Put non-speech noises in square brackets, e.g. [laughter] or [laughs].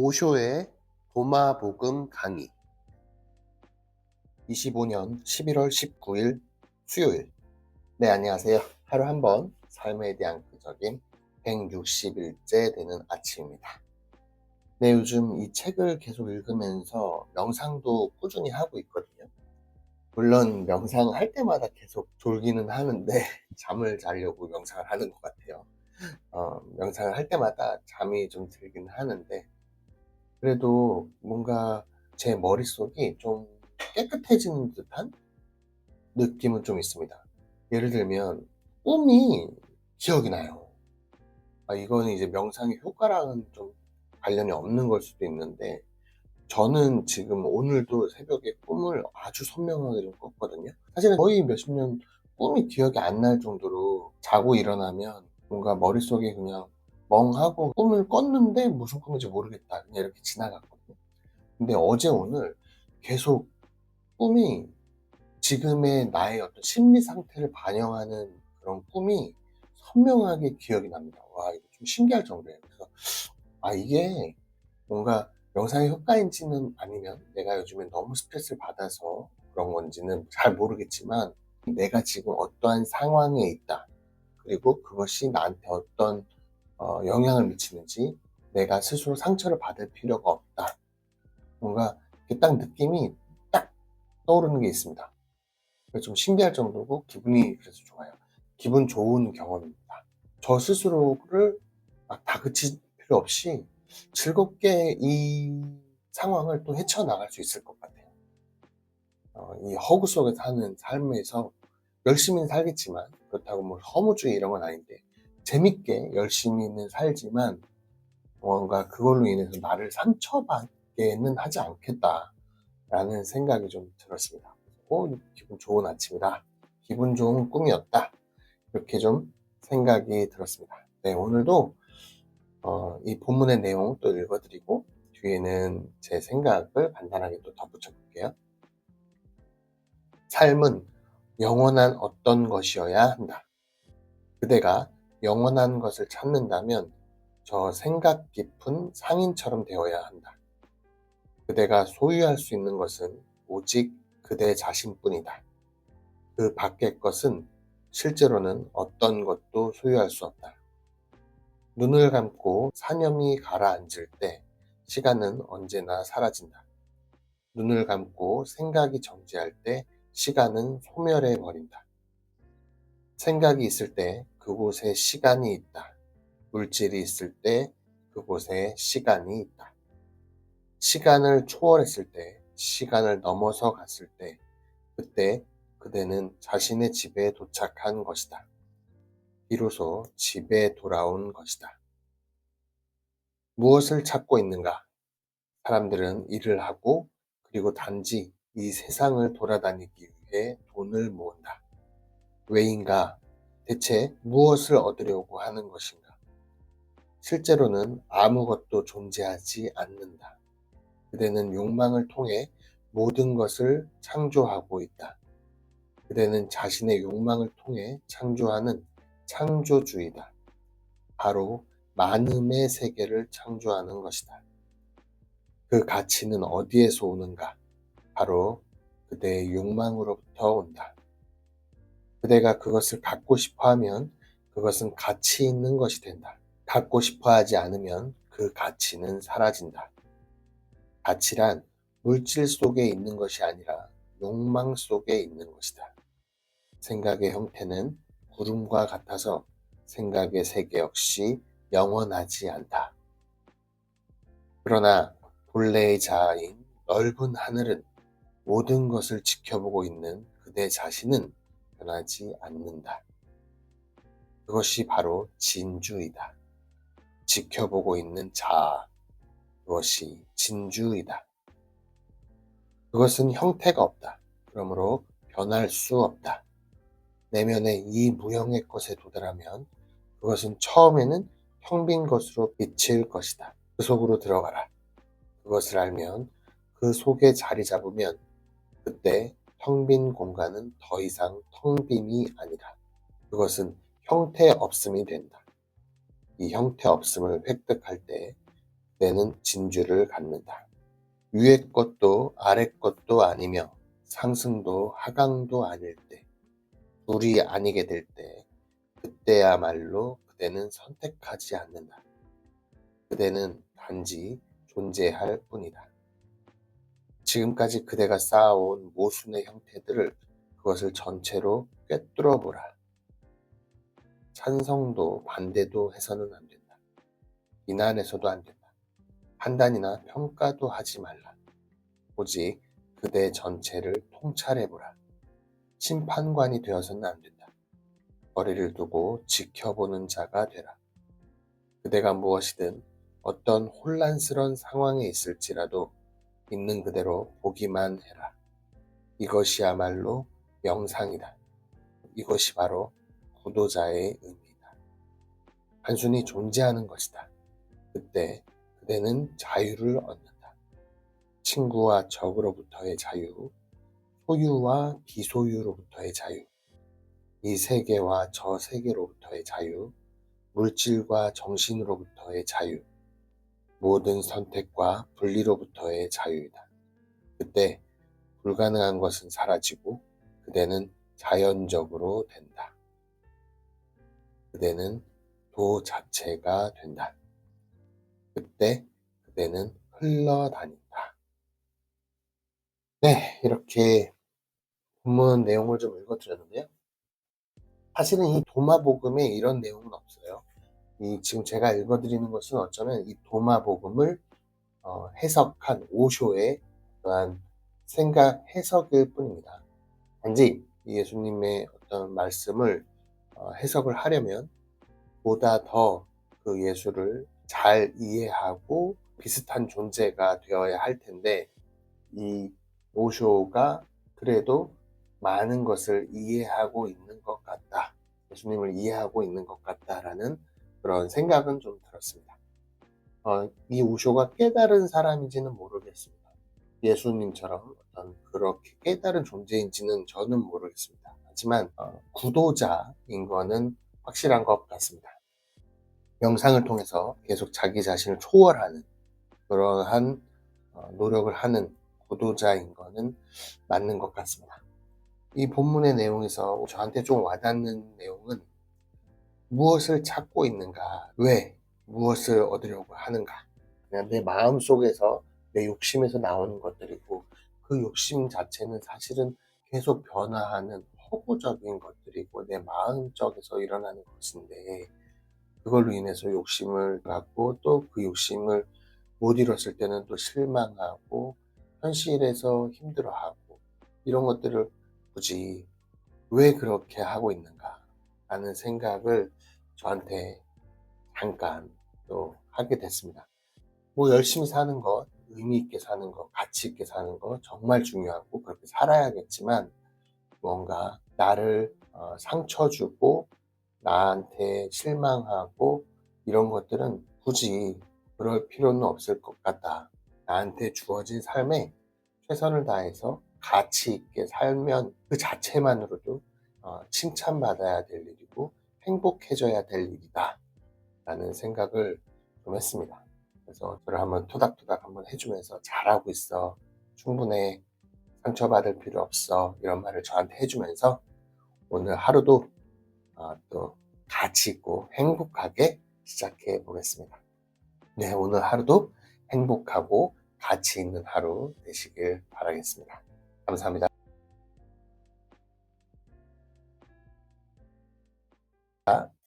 오쇼의 도마복음 강의. 25년 11월 19일 수요일. 네 안녕하세요. 하루 한 번 삶에 대한 끄적임 160일째 되는 아침입니다. 네 요즘 이 책을 계속 읽으면서 명상도 꾸준히 하고 있거든요. 물론 명상 할 때마다 계속 졸기는 하는데 [laughs] 잠을 자려고 명상을 하는 것 같아요. 어, 명상을 할 때마다 잠이 좀 들긴 하는데 그래도 뭔가 제 머릿속이 좀 깨끗해지는 듯한 느낌은 좀 있습니다. 예를 들면 꿈이 기억이 나요. 아, 이거는 이제 명상의 효과랑은 좀 관련이 없는 걸 수도 있는데 저는 지금 오늘도 새벽에 꿈을 아주 선명하게 좀 꿨거든요. 사실은 거의 몇십 년 꿈이 기억이 안 날 정도로 자고 일어나면 뭔가 머릿속에 그냥 멍하고 꿈을 꿨는데 무슨 꿈인지 모르겠다. 그냥 이렇게 지나갔거든요. 근데 어제 오늘 계속 꿈이 지금의 나의 어떤 심리 상태를 반영하는 그런 꿈이 선명하게 기억이 납니다. 와, 이거 좀 신기할 정도예요. 그래서, 아, 이게 뭔가 명상의 효과인지는 아니면 내가 요즘에 너무 스트레스를 받아서 그런 건지는 잘 모르겠지만 내가 지금 어떠한 상황에 있다. 그리고 그것이 나한테 어떤 어, 영향을 미치는지 내가 스스로 상처를 받을 필요가 없다. 뭔가 딱 느낌이 딱 떠오르는 게 있습니다. 좀 신기할 정도고 기분이 그래서 좋아요. 기분 좋은 경험입니다. 저 스스로를 막 다그칠 필요 없이 즐겁게 이 상황을 또 헤쳐나갈 수 있을 것 같아요. 어, 이 허구 속에 사는 삶에서 열심히 살겠지만 그렇다고 뭐 허무주의 이런 건 아닌데 재밌게 열심히는 살지만 뭔가 그걸로 인해서 나를 상처받게는 하지 않겠다라는 생각이 좀 들었습니다. 오, 기분 좋은 아침이다. 기분 좋은 꿈이었다. 이렇게 좀 생각이 들었습니다. 네, 오늘도 어, 이 본문의 내용 또 읽어드리고 뒤에는 제 생각을 간단하게 또 덧붙여 볼게요. 삶은 영원한 어떤 것이어야 한다. 그대가 영원한 것을 찾는다면 저 생각 깊은 상인처럼 되어야 한다. 그대가 소유할 수 있는 것은 오직 그대 자신뿐이다. 그 밖의 것은 실제로는 어떤 것도 소유할 수 없다. 눈을 감고 사념이 가라앉을 때 시간은 언제나 사라진다. 눈을 감고 생각이 정지할 때 시간은 소멸해 버린다. 생각이 있을 때 그곳에 시간이 있다. 물질이 있을 때 그곳에 시간이 있다. 시간을 초월했을 때, 시간을 넘어서 갔을 때, 그때 그대는 자신의 집에 도착한 것이다. 비로소 집에 돌아온 것이다. 무엇을 찾고 있는가? 사람들은 일을 하고 그리고 단지 이 세상을 돌아다니기 위해 돈을 모은다. 왜인가? 대체 무엇을 얻으려고 하는 것인가? 실제로는 아무것도 존재하지 않는다. 그대는 욕망을 통해 모든 것을 창조하고 있다. 그대는 자신의 욕망을 통해 창조하는 창조주의다. 바로 많음의 세계를 창조하는 것이다. 그 가치는 어디에서 오는가? 바로 그대의 욕망으로부터 온다. 그대가 그것을 갖고 싶어 하면 그것은 가치 있는 것이 된다. 갖고 싶어 하지 않으면 그 가치는 사라진다. 가치란 물질 속에 있는 것이 아니라 욕망 속에 있는 것이다. 생각의 형태는 구름과 같아서 생각의 세계 역시 영원하지 않다. 그러나 본래의 자아인 넓은 하늘은 모든 것을 지켜보고 있는 그대 자신은 변하지 않는다. 그것이 바로 진주이다. 지켜보고 있는 자아. 그것이 진주이다. 그것은 형태가 없다. 그러므로 변할 수 없다. 내면의 이 무형의 것에 도달하면 그것은 처음에는 형빈 것으로 비칠 것이다. 그 속으로 들어가라. 그것을 알면 그 속에 자리 잡으면 그때 텅 빈 공간은 더 이상 텅빈이 아니라 그것은 형태 없음이 된다. 이 형태 없음을 획득할 때 그때는 진주를 갖는다. 위의 것도 아래 것도 아니며 상승도 하강도 아닐 때, 둘이 아니게 될 때, 그때야말로 그대는 선택하지 않는다. 그대는 단지 존재할 뿐이다. 지금까지 그대가 쌓아온 모순의 형태들을 그것을 전체로 꿰뚫어 보라. 찬성도 반대도 해서는 안 된다. 비난해서도 안 된다. 판단이나 평가도 하지 말라. 오직 그대 전체를 통찰해 보라. 심판관이 되어서는 안 된다. 거리를 두고 지켜보는 자가 되라. 그대가 무엇이든 어떤 혼란스러운 상황에 있을지라도 있는 그대로 보기만 해라. 이것이야말로 명상이다. 이것이 바로 구도자의 의미다. 단순히 존재하는 것이다. 그때 그대는 자유를 얻는다. 친구와 적으로부터의 자유, 소유와 비소유로부터의 자유, 이 세계와 저 세계로부터의 자유, 물질과 정신으로부터의 자유, 모든 선택과 분리로부터의 자유이다. 그때 불가능한 것은 사라지고 그대는 자연적으로 된다. 그대는 도 자체가 된다. 그때 그대는 흘러다닌다. 네, 이렇게 본문 내용을 좀 읽어드렸는데요. 사실은 이 도마복음에 이런 내용은 없어요. 이 지금 제가 읽어드리는 것은 어쩌면 이 도마복음을 어, 해석한 오쇼의 어떠한 생각 해석일 뿐입니다. 단지 예수님의 어떤 말씀을 어, 해석을 하려면 보다 더 그 예수를 잘 이해하고 비슷한 존재가 되어야 할 텐데 이 오쇼가 그래도 많은 것을 이해하고 있는 것 같다. 예수님을 이해하고 있는 것 같다라는 그런 생각은 좀 들었습니다. 어, 이 오쇼가 깨달은 사람인지는 모르겠습니다. 예수님처럼 어떤 그렇게 깨달은 존재인지는 저는 모르겠습니다. 하지만 어, 구도자인 거는 확실한 것 같습니다. 명상을 통해서 계속 자기 자신을 초월하는 그러한 어, 노력을 하는 구도자인 거는 맞는 것 같습니다. 이 본문의 내용에서 저한테 좀 와닿는 내용은 무엇을 찾고 있는가, 왜, 무엇을 얻으려고 하는가. 그냥 내 마음 속에서 내 욕심에서 나오는 것들이고 그 욕심 자체는 사실은 계속 변화하는 허구적인 것들이고 내 마음적에서 일어나는 것인데 그걸로 인해서 욕심을 갖고 또 그 욕심을 못 이뤘을 때는 또 실망하고 현실에서 힘들어하고 이런 것들을 굳이 왜 그렇게 하고 있는가 라는 생각을 저한테 잠깐 또 하게 됐습니다. 뭐 열심히 사는 것, 의미 있게 사는 것, 가치 있게 사는 것 정말 중요하고 그렇게 살아야겠지만 뭔가 나를 어, 상처 주고 나한테 실망하고 이런 것들은 굳이 그럴 필요는 없을 것 같다. 나한테 주어진 삶에 최선을 다해서 가치 있게 살면 그 자체만으로도 어, 칭찬받아야 될 일이고 행복해져야 될 일이다. 라는 생각을 좀 했습니다. 그래서 저를 한번 토닥토닥 한번 해주면서 잘하고 있어. 충분해. 상처받을 필요 없어. 이런 말을 저한테 해주면서 오늘 하루도 어, 또 가치 있고 행복하게 시작해 보겠습니다. 네, 오늘 하루도 행복하고 가치 있는 하루 되시길 바라겠습니다. 감사합니다. tá?